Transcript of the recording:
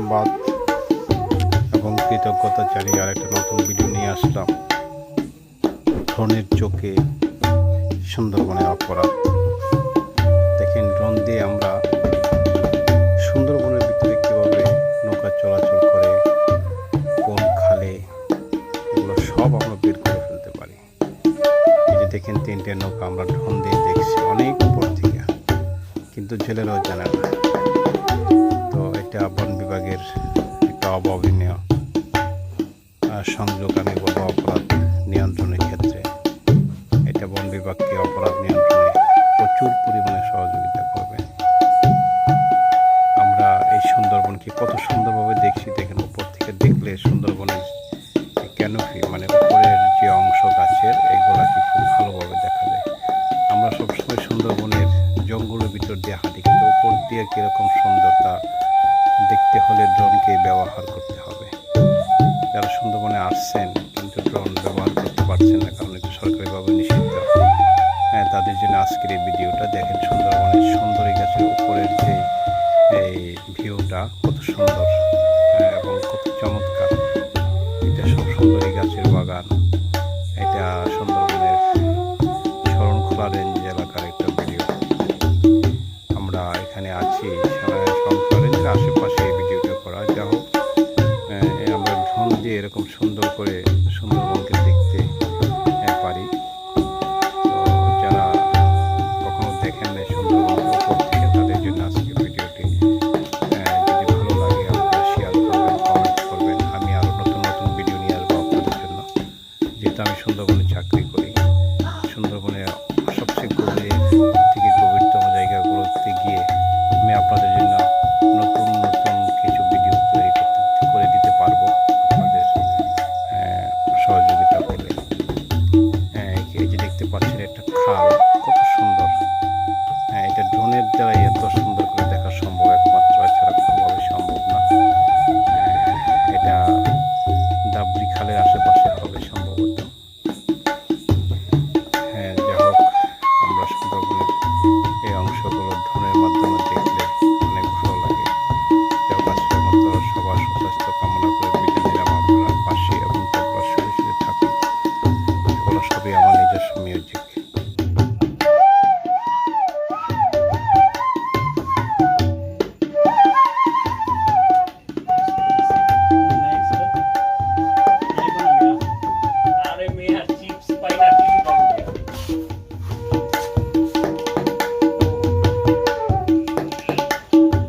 ধন্যবাদ। এবং কৃতজ্ঞতা জানিয়ে আরেকটা নতুন ভিডিও নিয়ে আসলাম। ড্রোনের চোখে সুন্দরবনের অপরাধ। দেখেন, ড্রোন দিয়ে আমরা সুন্দরবনের ভিতরে কীভাবে নৌকা চলাচল করে, কোন খালে, এগুলো সব আমরা বের করে ফেলতে পারি। এই যে দেখেন, তিনটে নৌকা আমরা ড্রোন দিয়ে দেখছি অনেক উপর থেকে। কিন্তু জেলেরাও জানে না। এটা বন বিভাগের একটা অভাবনীয় সংযোগ আমি বলব অপরাধ নিয়ন্ত্রণের ক্ষেত্রে। এটা বন বিভাগকে অপরাধ নিয়ন্ত্রণে প্রচুর পরিমাণে সহযোগিতা করবে। আমরা এই সুন্দরবনকে কত সুন্দরভাবে দেখছি, দেখেন, উপর থেকে দেখলে সুন্দরবনের ক্যানোপি মানে উপরের যে অংশ গাছের, এগুলাকে খুব ভালোভাবে দেখা যায়। আমরা সবসময় সুন্দরবনের জঙ্গলের ভিতর দিয়ে হাঁটি, কিন্তু উপর দিয়ে কীরকম সুন্দর তা দেখতে হলে ড্রোনকে ব্যবহার করতে হবে। যারা সুন্দরবনে আসছেন কিন্তু ড্রোন ব্যবহার করতে পারছেন না কারণ এটা সরকারিভাবে নিষিদ্ধ। হ্যাঁ তাদের জন্য আজকের এই ভিডিওটা দেখেন সুন্দরবনের সুন্দরী গাছের উপরের যে এই ভিউটা কত সুন্দর। হ্যাঁ, এবং কত চমৎকার। এটা সব সুন্দরী গাছের বাগান। এটা সুন্দরবনের শরণখোলা রেঞ্জ। রেঞ্জের আশেপাশে এই ভিডিওটা করা যা হোক আমরা ড্রোন দিয়ে এরকম সুন্দর করে সুন্দরবনকে দেখতে পারি। যারা কখনো দেখেন না সুন্দরবন তাদের জন্য আজকে ভিডিওটি যদি ভালো লাগে, আপনারা শেয়ার করবেন কমেন্ট করবেন। আমি আরও নতুন নতুন ভিডিও নিয়ে আসব আপনাদের জন্য। যেহেতু আমি সুন্দরবনে চাকরি করি, সুন্দরবনে পাচ্ছেন একটা খাল। কত সুন্দর। হ্যাঁ এটা ড্রোনের দ্বারা এত সুন্দর করে দেখা সম্ভব একমাত্র, এছাড়া কোনোভাবে সম্ভব না। হ্যাঁ, এটা ডাবরি খালের আশেপাশে হবে সম্ভবত। হ্যাঁ যাই হোক, আমরা সুন্দরবনের এই অংশগুলো ড্রোনের মাধ্যমে সবই আমার নিজস্ব মিউজিক